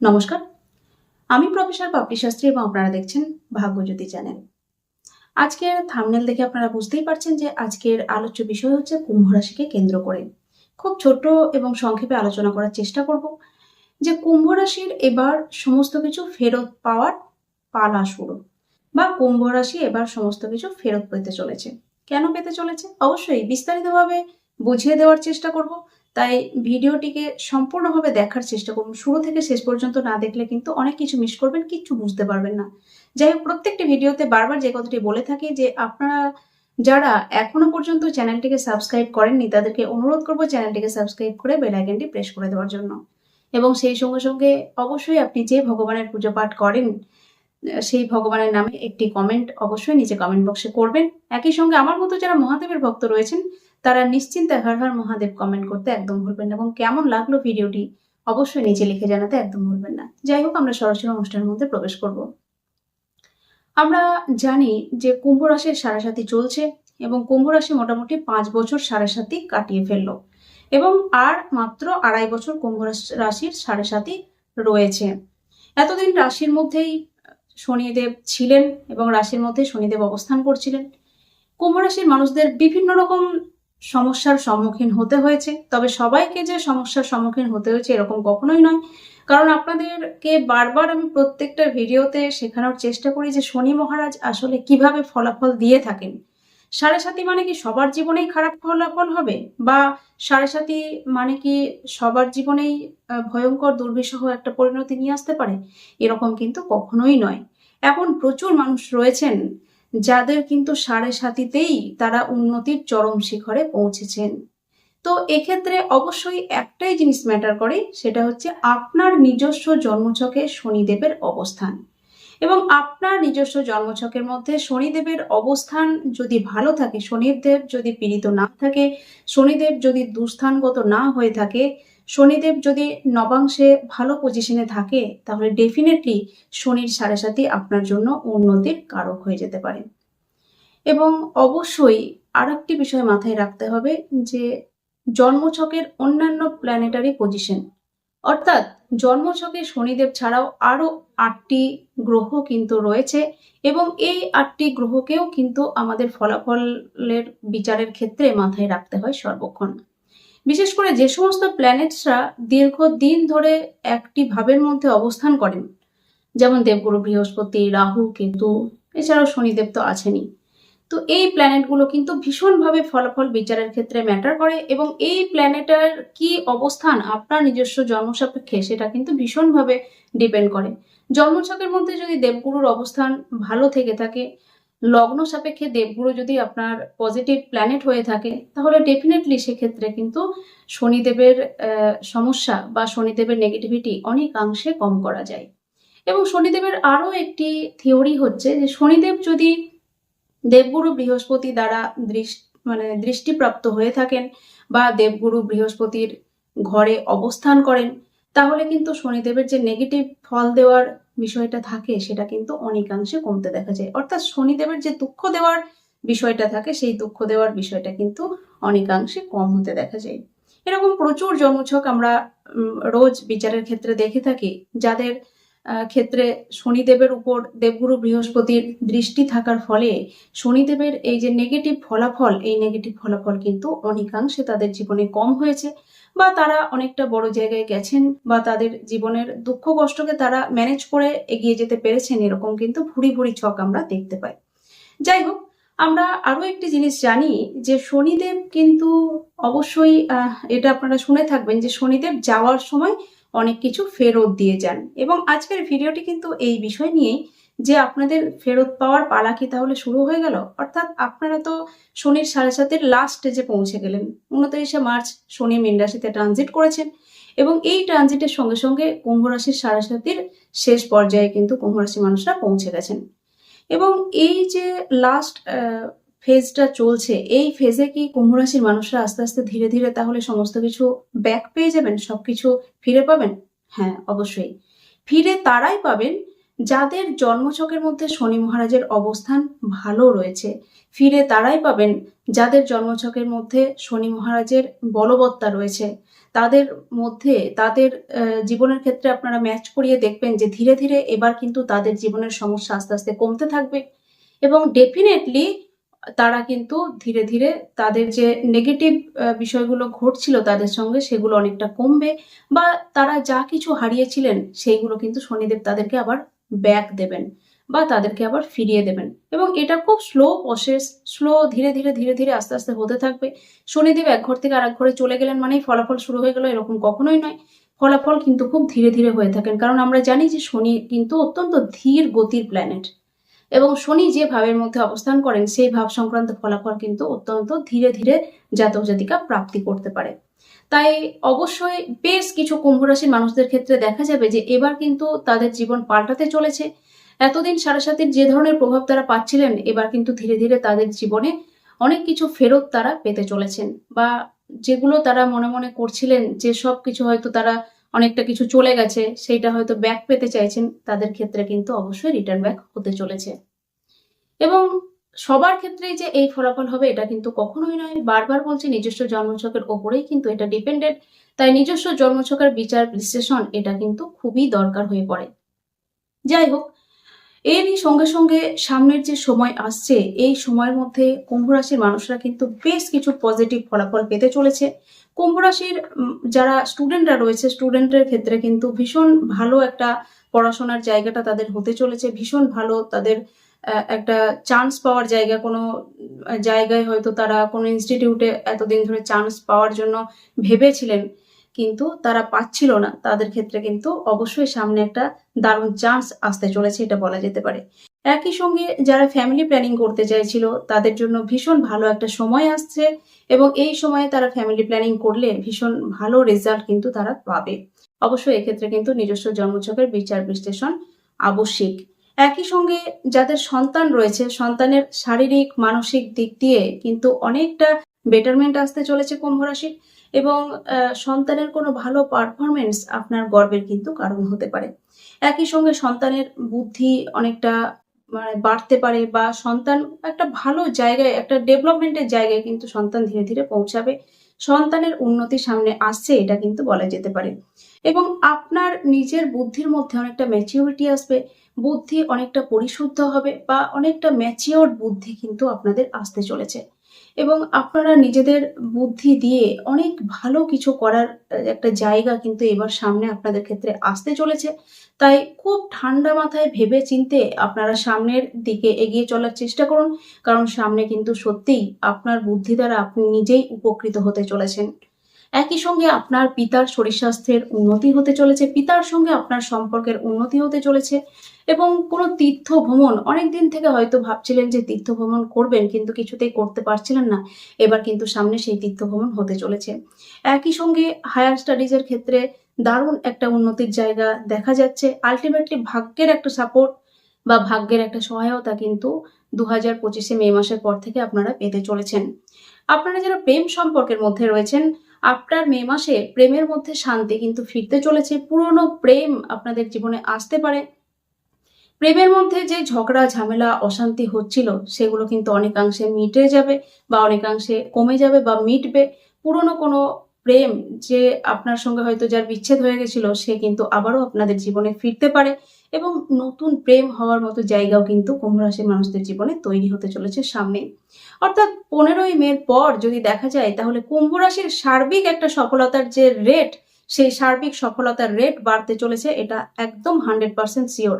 নমস্কার। আমি প্রফেসর পাপড়ি শাস্ত্রী এবং আপনারা দেখছেন ভাগ্যজ্যোতি চ্যানেল। আজকের থামনেল দেখে আপনারা বুঝতেই পারছেন যে আজকের আলোচ্য বিষয় হচ্ছে কুম্ভ রাশিকে কেন্দ্র করে। খুব ছোট এবং সংক্ষেপে আলোচনা করার চেষ্টা করব যে কুম্ভ রাশির এবার সমস্ত কিছু ফেরত পাওয়ার পালা শুরু বা কুম্ভ রাশি এবার সমস্ত কিছু ফেরত পেতে চলেছে। কেন পেতে চলেছে? অবশ্যই বিস্তারিতভাবে বুঝিয়ে দেওয়ার চেষ্টা করব। তাই ভিডিওটিকে সম্পূর্ণভাবে দেখার চেষ্টা করুন। শুরু থেকে শেষ পর্যন্ত না দেখলে কিন্তু অনেক কিছু মিস করবেন, কিচ্ছু বুঝতে পারবেন না। যাই হোক, প্রত্যেকটি ভিডিওতে বারবার যে কথাটি বলে থাকি যে, আপনারা যারা এখনও পর্যন্ত চ্যানেলটিকে সাবস্ক্রাইব করেননি, তাদেরকে অনুরোধ করব চ্যানেলটিকে সাবস্ক্রাইব করে বেল আইকনটি প্রেস করে দেওয়ার জন্য। এবং সেই সঙ্গে সঙ্গে অবশ্যই আপনি যে ভগবানের পুজো পাঠ করেন, সেই ভগবানের নামে একটি কমেন্ট অবশ্যই নিচে কমেন্ট বক্সে করবেন। একই সঙ্গে আমার মতো যারা মহাদেবের ভক্ত রয়েছেন তারা নিশ্চিন্তে হর হর মহাদেব কমেন্ট করতে একদম ভুলবেন না এবং কেমন লাগল ভিডিওটি অবশ্যই নিচে লিখে জানাতে একদম ভুলবেন না। যাই হোক, আমরা সরাসরি অনুষ্ঠানের মধ্যে প্রবেশ করব। আমরা জানি যে কুম্ভ রাশির সারাসাতি চলছে এবং কুম্ভ রাশি মোটামুটি পাঁচ বছর সারাসাতি কাটিয়ে ফেলল এবং আর মাত্র আড়াই বছর কুম্ভ রাশির সাড়ে রয়েছে। এতদিন রাশির মধ্যেই শনিদেব ছিলেন এবং রাশির মধ্যে শনিদেব অবস্থান করছিলেন। কুম্ভ রাশির মানুষদের বিভিন্ন রকম সমস্যার সম্মুখীন হতে হয়েছে। তবে সবাইকে যে সমস্যার সম্মুখীন হতে হয়েছে এরকম কখনোই নয়। কারণ আপনাদেরকে বারবার আমি প্রত্যেকটা ভিডিওতে শেখানোর চেষ্টা করি যে শনি মহারাজ আসলে কীভাবে ফলাফল দিয়ে থাকেন। সাড়ে সাতি মানে কি সবার জীবনেই খারাপ ফলাফল হবে? বা সাড়ে সাতি মানে কি সবার জীবনেই ভয়ঙ্কর, দুর্বিষহ একটা পরিণতি নিয়ে আসতে পারে? এরকম কিন্তু কখনোই নয়। এখন প্রচুর মানুষ রয়েছেন যাদের কিন্তু সাড়ে সাতিতেই তারা উন্নতির চরম শিখরে পৌঁছেছেন। তো এক্ষেত্রে অবশ্যই একটাই জিনিস ম্যাটার করে, সেটা হচ্ছে আপনার নিজস্ব জন্মছকে শনিদেবের অবস্থান। এবং আপনার নিজস্ব জন্মছকের মধ্যে শনিদেবের অবস্থান যদি ভালো থাকে, শনিদেব যদি পীড়িত না থাকে, শনিদেব যদি দুস্থানগত না হয়ে থাকে শনিদেব যদি নবাংশে ভালো পজিশনে থাকে, তাহলে ডেফিনেটলি শনির সাড়ে সাথে আপনার জন্য উন্নতির কারক হয়ে যেতে পারে। এবং অবশ্যই আর একটি বিষয় মাথায় রাখতে হবে যে, জন্মছকের অন্যান্য প্ল্যানেটারি পজিশন অর্থাৎ জন্মছকে শনিদেব ছাড়াও আরও আটটি গ্রহ কিন্তু রয়েছে এবং এই আটটি গ্রহকেও কিন্তু আমাদের ফলাফলের বিচারের ক্ষেত্রে মাথায় রাখতে হয় সর্বক্ষণ। বিশেষ করে যে সমস্ত প্ল্যানেটসরা দীর্ঘদিন ধরে একটি ভাবের মধ্যে অবস্থান করেন, যেমন দেবগুরু, বৃহস্পতি, রাহু, কেতু, এছাড়াও শনিদেব তো আছেনই। তো এই প্ল্যানেটগুলো কিন্তু ভীষণভাবে ফলাফল বিচারের ক্ষেত্রে ম্যাটার করে এবং এই প্ল্যানেটার কি অবস্থান, আপনার নিজস্ব জন্ম সাপেক্ষে সেটা কিন্তু ভীষণভাবে ডিপেন্ড করে। জন্মছকের মধ্যে যদি দেবগুরুর অবস্থান ভালো থেকে থাকে লগ্ন সাপেক্ষে দেবগুরু যদি আপনার পজিটিভ প্ল্যানেট হয়ে থাকে, তাহলে ডেফিনেটলি সেক্ষেত্রে কিন্তু শনিদেবের সমস্যা বা শনিদেবের নেগেটিভিটি অনেকাংশে কম করা যায়। এবং শনিদেবের আরও একটি থিওরি হচ্ছে যে শনিদেব যদি দেবগুরু বৃহস্পতি দ্বারা দৃষ্টি মানে দৃষ্টিপ্রাপ্ত হয়ে থাকেন বা দেবগুরু বৃহস্পতির ঘরে অবস্থান করেন, তাহলে কিন্তু শনিদেবের যে নেগেটিভ ফল দেওয়ার বিষয়টা থাকে সেটা কিন্তু অনেকাংশে কমতে দেখা যায়। অর্থাৎ শনিদেবের যে দুঃখ দেওয়ার বিষয়টা থাকে, সেই দুঃখ দেওয়ার বিষয়টা কিন্তু অনেকাংশে কম হতে দেখা যায়। এরকম প্রচুর জন্মছক আমরা রোজ বিচারের ক্ষেত্রে দেখে থাকি, যাদের ক্ষেত্রে শনিদেবের উপর দেবগুরু বৃহস্পতির দৃষ্টি থাকার ফলে শনিদেবের এই যে নেগেটিভ ফলাফল, এই নেগেটিভ ফলাফল কিন্তু অনেকাংশে তাদের জীবনে কম হয়েছে বা তারা অনেকটা বড় জায়গায় গেছেন বা তাদের জীবনের দুঃখ কষ্টকে তারা ম্যানেজ করে এগিয়ে যেতে পেরেছেন, এরকম কিন্তু ভুড়ি ভুড়ি ছক আমরা দেখতে পাই। যাই হোক আমরা আরও একটি জিনিস জানি যে শনিদেব কিন্তু অবশ্যই এটা আপনারা শুনে থাকবেন যে শনিদেব যাওয়ার সময় অনেক কিছু ফেরত দিয়ে যান। এবং আজকের ভিডিওটি কিন্তু এই বিষয় নিয়েই যে আপনাদের ফেরত পাওয়ার পালা কি তাহলে শুরু হয়ে গেল? অর্থাৎ আপনারা তো শনির সাড়ে সাতের লাস্ট স্টেজে পৌঁছে গেলেন, উনত্রিশে মার্চ শনি মীন রাশিতে ট্রানজিট করেছেন এবং এই ট্রানজিটের সঙ্গে সঙ্গে কুম্ভ রাশির সাড়ে সাতির শেষ পর্যায়ে কিন্তু কুম্ভ রাশির মানুষরা পৌঁছে গেছেন। এবং এই যে লাস্ট ফেজটা চলছে, এই ফেজে কি কুম্ভ রাশির মানুষরা আস্তে আস্তে ধীরে ধীরে তাহলে সমস্ত কিছু ব্যাক পেয়ে যাবেন? সবকিছু ফিরে পাবেন? হ্যাঁ অবশ্যই। ফিরে তারাই পাবেন যাদের জন্মছকের মধ্যে শনি মহারাজের অবস্থান ভালো রয়েছে। ফিরে তারাই পাবেন যাদের জন্মছকের মধ্যে শনি মহারাজের বলবত্তা রয়েছে। তাদের মধ্যে, তাদের জীবনের ক্ষেত্রে আপনারা ম্যাচ করিয়ে দেখবেন যে ধীরে ধীরে এবার কিন্তু তাদের জীবনের সমস্যা আস্তে আস্তে কমতে থাকবে। এবং ডেফিনেটলি তারা কিন্তু ধীরে ধীরে তাদের যে নেগেটিভ বিষয়গুলো ঘটছিল তাদের সঙ্গে সেগুলো অনেকটা কমবে বা তারা যা কিছু হারিয়েছিলেন সেইগুলো কিন্তু শনিদেব তাদেরকে আবার ব্যাক দেবেন। বা তাদেরকে আবার ফিরিয়ে দেবেন। এবং এটা খুব স্লো প্রসেস স্লো ধীরে ধীরে ধীরে ধীরে আস্তে আস্তে হতে থাকবে। শনিদেব এক ঘর থেকে আরেক ঘরে চলে গেলেন মানেই ফলাফল শুরু হয়ে গেল, এরকম কখনোই নয়। ফলাফল কিন্তু খুব ধীরে ধীরে হয়ে থাকেন। কারণ আমরা জানি যে শনি কিন্তু অত্যন্ত ধীর গতির প্ল্যানেট এবং শনি যে ভাবের মধ্যে অবস্থান করেন, সেই ভাব সংক্রান্ত ফলাফল কিন্তু অত্যন্ত ধীরে ধীরে জাতক জাতিকা প্রাপ্তি করতে পারে। তাই অবশ্যই বেশ কিছু কুম্ভ রাশির মানুষদের ক্ষেত্রে দেখা যাবে যে এবার কিন্তু তাদের জীবন পাল্টাতে চলেছে। এতদিন সারাসাতির যে ধরনের প্রভাব তারা পাচ্ছিলেন, এবার কিন্তু ধীরে ধীরে তাদের জীবনে অনেক কিছু ফেরত তারা পেতে চলেছেন। বা যেগুলো তারা মনে মনে করছিলেন যে সব কিছু হয়তো তারা অনেকটা কিছু চলে গেছে, সেইটা হয়তো ব্যাক পেতে চাইছেন, তাদের ক্ষেত্রে কিন্তু অবশ্যই রিটার্ন ব্যাক হতে চলেছে। এবং সবার ক্ষেত্রেই যে এই ফলাফল হবে, এটা কিন্তু কখনোই নয়। বারবার বলছি, নিজস্ব জন্মছকের ওপরেই কিন্তু এটা ডিপেন্ডেড তাই নিজস্ব জন্মছকের বিচার, বিশ্লেষণ, এটা কিন্তু খুবই দরকার হয়ে পড়ে। যাই হোক এরই সঙ্গে সঙ্গে সামনের যে সময় আসছে, এই সময়ের মধ্যে কুম্ভ রাশির মানুষরা কিন্তু বেশ কিছু পজিটিভ ফলাফল পেতে চলেছে। কুম্ভ রাশির যারা স্টুডেন্টরা রয়েছে স্টুডেন্টের ক্ষেত্রে কিন্তু ভীষণ ভালো একটা পড়াশোনার জায়গাটা তাদের হতে চলেছে। ভীষণ ভালো তাদের একটা চান্স পাওয়ার জায়গা। কোনো, জায়গায় হয়তো তারা কোনো ইনস্টিটিউটে এতদিন ধরে চান্স পাওয়ার জন্য ভেবেছিলেন। কিন্তু তারা পাচ্ছিল না। তাদের ক্ষেত্রে কিন্তু অবশ্যই সামনে একটা দারুণ চান্স আসতে চলেছে, এটা বলা যেতে পারে। একই সঙ্গে যারা ফ্যামিলি প্ল্যানিং করতে চাইছিল, তাদের জন্য ভীষণ ভালো একটা সময় আসছে এবং এই সময়ে তারা ফ্যামিলি প্ল্যানিং করলে ভীষণ ভালো রেজাল্ট কিন্তু তারা পাবে। অবশ্যই এক্ষেত্রে কিন্তু নিজস্ব জন্মছকের বিচার বিশ্লেষণ আবশ্যিক। একই সঙ্গে যাদের সন্তান রয়েছে, সন্তানের শারীরিক, মানসিক দিক দিয়ে কিন্তু অনেকটা বেটারমেন্ট আসতে চলেছে কুম্ভ রাশির এবং সন্তানের কোনো ভালো পারফরমেন্স আপনার গর্বের কিন্তু কারণ হতে পারে। একই সঙ্গে সন্তানের বুদ্ধি অনেকটা মানে বাড়তে পারে বা সন্তান একটা ভালো জায়গায়, একটা ডেভেলপমেন্টের জায়গায় কিন্তু সন্তান ধীরে ধীরে পৌঁছাবে। সন্তানের উন্নতি সামনে আসছে এটা কিন্তু বলা যেতে পারে। এবং আপনার নিজের বুদ্ধির মধ্যে অনেকটা ম্যাচিউরিটি আসবে, বুদ্ধি অনেকটা পরিশুদ্ধ হবে বা অনেকটা ম্যাচিওর বুদ্ধি কিন্তু আপনাদের আসতে চলেছে। এবং আপনারা নিজেদের বুদ্ধি দিয়ে অনেক ভালো কিছু করার একটা জায়গা কিন্তু এবার সামনে আপনাদের ক্ষেত্রে আসতে চলেছে। তাই খুব ঠান্ডা মাথায় ভেবে চিনতে আপনারা সামনের দিকে এগিয়ে চলার চেষ্টা করুন, কারণ সামনে কিন্তু সত্যিই আপনার বুদ্ধি দ্বারা আপনি নিজেই উপকৃত হতে চলেছেন। একই সঙ্গে আপনার পিতার শরীর স্বাস্থ্যের উন্নতি হতে চলেছে, পিতার সঙ্গে আপনার সম্পর্কের উন্নতি হতে চলেছে এবং কোনো তীর্থ ভ্রমণ, অনেক দিন থেকে হয়তো ভাবছিলেন যে তীর্থ ভ্রমণ করবেন কিন্তু কিছুতেই করতে পারছিলেন না। এবার কিন্তু সামনে সেই তীর্থ ভ্রমণ হতে চলেছে। একই সঙ্গে হায়ার স্টাডিজের ক্ষেত্রে দারুণ একটা উন্নতির জায়গা দেখা যাচ্ছে। আলটিমেটলি ভাগ্যের একটা সাপোর্ট বা ভাগ্যের একটা সহায়তা কিন্তু দু হাজার পঁচিশে মে মাসের পর থেকে আপনারা পেতে চলেছেন। আপনারা যারা প্রেম সম্পর্কের মধ্যে রয়েছেন আপনার মে মাসে প্রেমের মধ্যে শান্তি কিন্তু ফিরতে চলেছে। পুরনো প্রেম আপনাদের জীবনে আসতে পারে। প্রেমের মধ্যে যে ঝগড়া, ঝামেলা, অশান্তি হচ্ছিল, সেগুলো কিন্তু অনেকাংশে মিটে যাবে বা অনেকাংশে কমে যাবে বা মিটবে। পুরনো কোনো প্রেম যে আপনার সঙ্গে হয়তো যার বিচ্ছেদ হয়ে গেছিল, সে কিন্তু আবারও আপনাদের জীবনে ফিরতে পারে এবং নতুন প্রেম হওয়ার মতো জায়গাও কিন্তু কুম্ভ রাশির মানুষদের জীবনে তৈরি হতে চলেছে সামনে অর্থাৎ পনেরোই মের পর যদি দেখা যায়, তাহলে কুম্ভ রাশির সার্বিক একটা সফলতার যে রেট সেই সার্বিক সফলতার রেট বাড়তে চলেছে, এটা একদম হান্ড্রেড পার্সেন্ট শিওর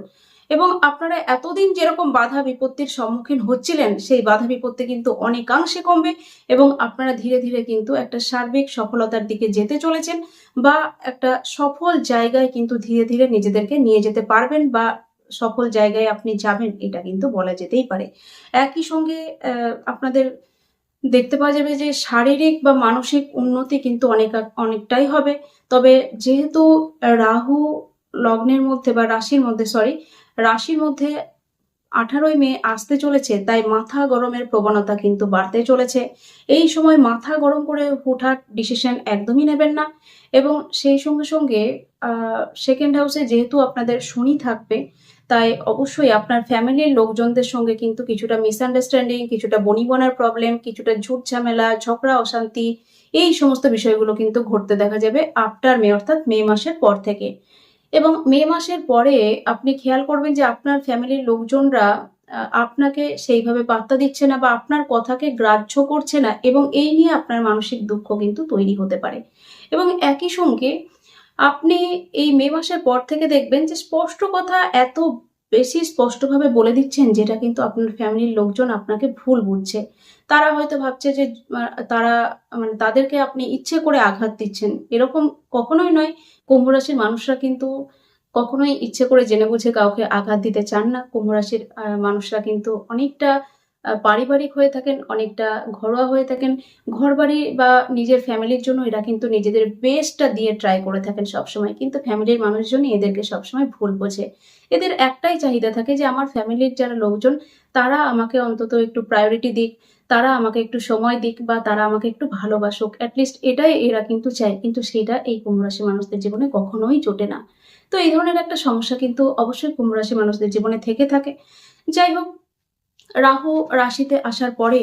এবং আপনারা এতদিন যেরকম বাধা বিপত্তির সম্মুখীন হচ্ছিলেন, সেই বাধা বিপত্তি কিন্তু অনেকাংশে কমবে এবং আপনারা ধীরে ধীরে কিন্তু একটা সার্বিক সফলতার দিকে যেতে চলেছেন বা একটা সফল জায়গায় কিন্তু ধীরে ধীরে নিজেদেরকে নিয়ে যেতে পারবেন বা সফল জায়গায় আপনি যাবেন, এটা কিন্তু বলা যেতেই পারে। একই সঙ্গে আপনাদের দেখতে পাওয়া যাবে যে শারীরিক বা মানসিক উন্নতি কিন্তু অনেক, অনেকটাই হবে। তবে যেহেতু রাহু লগ্নের মধ্যে বা রাশির মধ্যে সরি রাশির মধ্যে আঠারোই মে আসতে চলেছে, তাই মাথা গরমের প্রবণতা কিন্তু বাড়তে চলেছে। এই সময় মাথা গরম করে হুটহাট ডিসিশন একদমই নেবেন না এবং সেই সঙ্গে সঙ্গে সেকেন্ড হাউসে যেহেতু আপনাদের শনি থাকবে, তাই অবশ্যই আপনার ফ্যামিলির লোকজনদের সঙ্গে কিন্তু কিছুটা মিসআন্ডারস্ট্যান্ডিং কিছুটা বনিবনার প্রবলেম কিছুটা ঝুট ঝামেলা ঝগড়া, অশান্তি, এই সমস্ত বিষয়গুলো কিন্তু ঘটতে দেখা যাবে আফটার মে, অর্থাৎ মে মাসের পর থেকে। এবং মে মাসের পরে আপনি খেয়াল করবেন যে আপনার ফ্যামিলির লোকজনরা আপনাকে সেইভাবে বার্তা দিচ্ছে না বা আপনার কথাকে গ্রাহ্য করছে না এবং এই নিয়ে আপনার মানসিক দুঃখ কিন্তু তৈরি হতে পারে। এবং একই সঙ্গে আপনি এই মে মাসের পর থেকে দেখবেন যে স্পষ্ট কথা এত বেশি স্পষ্টভাবে বলে দিচ্ছেন যেটা কিন্তু আপনার ফ্যামিলির লোকজন আপনাকে ভুল বুঝছে। তারা হয়তো ভাবছে যে তারা মানে তাদেরকে আপনি ইচ্ছে করে আঘাত দিচ্ছেন। এরকম কখনোই নয়। কুম্ভরাশির মানুষরা কিন্তু কখনোই ইচ্ছে করে জেনে বুঝে কাউকে আঘাত দিতে চান না। কুম্ভরাশির মানুষরা কিন্তু অনেকটা পারিবারিক হয়ে থাকেন, অনেকটা ঘরোয়া হয়ে থাকেন। ঘরবাড়ি বা নিজের ফ্যামিলির জন্য এরা কিন্তু নিজেদের বেস্টটা দিয়ে ট্রাই করে থাকেন সবসময়। কিন্তু ফ্যামিলির মানুষজনই এদেরকে সবসময় ভুল বোঝে। এদের একটাই চাহিদা থাকে যে, আমার ফ্যামিলির যারা লোকজন, তারা আমাকে অন্তত একটু প্রায়োরিটি দিক, তারা আমাকে একটু সময় দিক বা তারা আমাকে একটু ভালোবাসুক। অ্যাটলিস্ট এটাই এরা কিন্তু চায়, কিন্তু সেটা এই কুম্ভ রাশি মানুষদের জীবনে কখনোই জোটে না। তো এই ধরনের একটা সমস্যা কিন্তু অবশ্যই কুম্ভ রাশি মানুষদের জীবনে থেকে থাকে। যাই হোক রাহু রাশিতে আসার পরে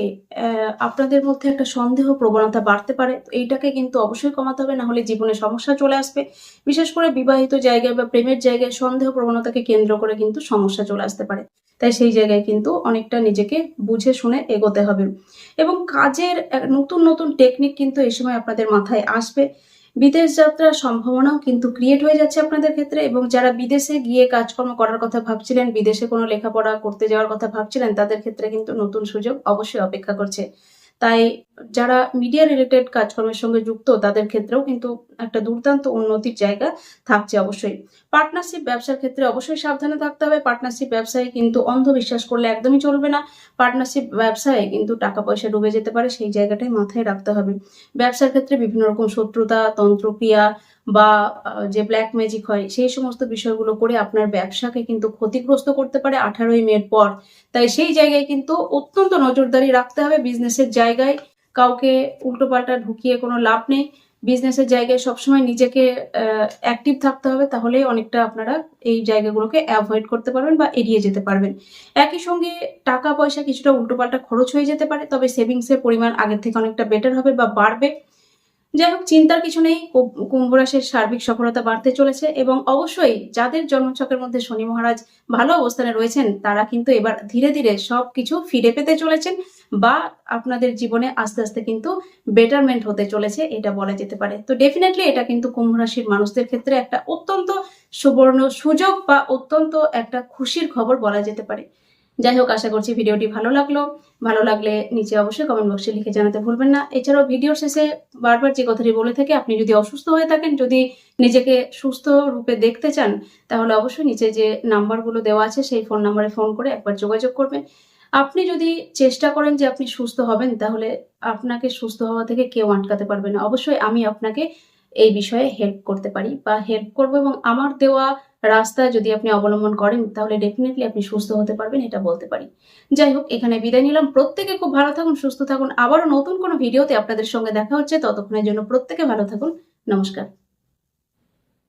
আপনাদের মধ্যে একটা সন্দেহ, প্রবণতা বাড়তে পারে। এইটাকে কিন্তু অবশ্যই কমাতে হবে, না হলে জীবনে সমস্যা চলে আসবে। বিশেষ করে বিবাহিত জায়গায় বা প্রেমের জায়গায় সন্দেহ, প্রবণতাকে কেন্দ্র করে কিন্তু সমস্যা চলে আসতে পারে। তাই সেই জায়গায় কিন্তু অনেকটা নিজেকে বুঝে শুনে এগোতে হবে। এবং কাজের নতুন নতুন টেকনিক কিন্তু এই সময় আপনাদের মাথায় আসবে। বিদেশ যাত্রার সম্ভাবনাও কিন্তু ক্রিয়েট হয়ে যাচ্ছে আপনাদের ক্ষেত্রে এবং যারা বিদেশে গিয়ে কাজকর্ম করার কথা ভাবছিলেন, বিদেশে কোনো লেখাপড়া করতে যাওয়ার কথা ভাবছিলেন, তাদের ক্ষেত্রে কিন্তু নতুন সুযোগ অবশ্যই অপেক্ষা করছে। তাই যারা মিডিয়া রিলেটেড কাজকর্মের সঙ্গে যুক্ত, তাদের ক্ষেত্রেও কিন্তু একটা দুর্দান্ত উন্নতির জায়গা থাকছে অবশ্যই। পার্টনারশিপ ব্যবসার ক্ষেত্রে অবশ্যই সাবধানে থাকতে হবে। পার্টনারশিপ ব্যবসায় কিন্তু অন্ধবিশ্বাস করলে একদমই চলবে না। পার্টনারশিপ ব্যবসায় কিন্তু টাকা পয়সা ডুবে যেতে পারে, সেই জায়গাটাই মাথায় রাখতে হবে। ব্যবসার ক্ষেত্রে বিভিন্ন রকম শত্রুতা, তন্ত্রক্রিয়া বা যে ব্ল্যাক ম্যাজিক হয়, সেই সমস্ত বিষয়গুলো করে আপনার ব্যবসাকে কিন্তু ক্ষতিগ্রস্ত করতে পারে আঠারোই মের পর। তাই সেই জায়গায় কিন্তু অত্যন্ত নজরদারি রাখতে হবে বিজনেসের জায়গায়। কাউকে উল্টোপাল্টা ঢুকিয়ে কোনো লাভ নেই। বিজনেসের জায়গায় সবসময় নিজেকে অ্যাক্টিভ থাকতে হবে, তাহলেই অনেকটা আপনারা এই জায়গাগুলোকে অ্যাভয়েড করতে পারবেন বা এড়িয়ে যেতে পারবেন। একই সঙ্গে টাকা পয়সা কিছুটা উল্টোপাল্টা খরচ হয়ে যেতে পারে, তবে সেভিংসের পরিমাণ আগের থেকে অনেকটা বেটার হবে বা বাড়বে। যাই হোক, চিন্তার কিছু নেই। কুম্ভ রাশির সার্বিক সফলতা বাড়তে চলেছে এবং অবশ্যই যাদের জন্মছকের মধ্যে শনি মহারাজ ভালো অবস্থানে রয়েছেন, তারা কিন্তু এবার ধীরে ধীরে সব কিছু ফিরে পেতে চলেছেন বা আপনাদের জীবনে আস্তে আস্তে কিন্তু বেটারমেন্ট হতে চলেছে, এটা বলা যেতে পারে। তো ডেফিনেটলি এটা কিন্তু কুম্ভ রাশির মানুষদের ক্ষেত্রে একটা অত্যন্ত সুবর্ণ সুযোগ বা অত্যন্ত একটা খুশির খবর বলা যেতে পারে। যাই হোক আশা করছি ভিডিওটি ভালো লাগল। ভালো লাগলে নিচে অবশ্যই কমেন্ট বক্সে লিখে জানাতে ভুলবেন না। এছাড়াও ভিডিওর শেষে বারবার যে কথাটি বলে থাকি, আপনি যদি অসুস্থ হয়ে থাকেন, যদি নিজেকে সুস্থ রূপে দেখতে চান, তাহলে অবশ্যই নিচে যে নাম্বারগুলো দেওয়া আছে, সেই ফোন নাম্বারে ফোন করে একবার যোগাযোগ করবেন। আপনি যদি চেষ্টা করেন যে আপনি সুস্থ হবেন, তাহলে আপনাকে সুস্থ হওয়া থেকে কেউ আটকাতে পারবে না। অবশ্যই আমি আপনাকে এই বিষয়ে হেল্প করতে পারি বা হেল্প করব এবং আমার দেওয়া রাস্তা যদি আপনি অবলম্বন করেন, তাহলে ডেফিনেটলি আপনি সুস্থ হতে পারবেন, এটা বলতে পারি। যাই হোক, এখানে বিদায় নিলাম। প্রত্যেকে খুব ভালো থাকুন, সুস্থ থাকুন। আবারও নতুন কোনো ভিডিওতে আপনাদের সঙ্গে দেখা হচ্ছে। ততক্ষণের জন্য প্রত্যেকে ভালো থাকুন। নমস্কার।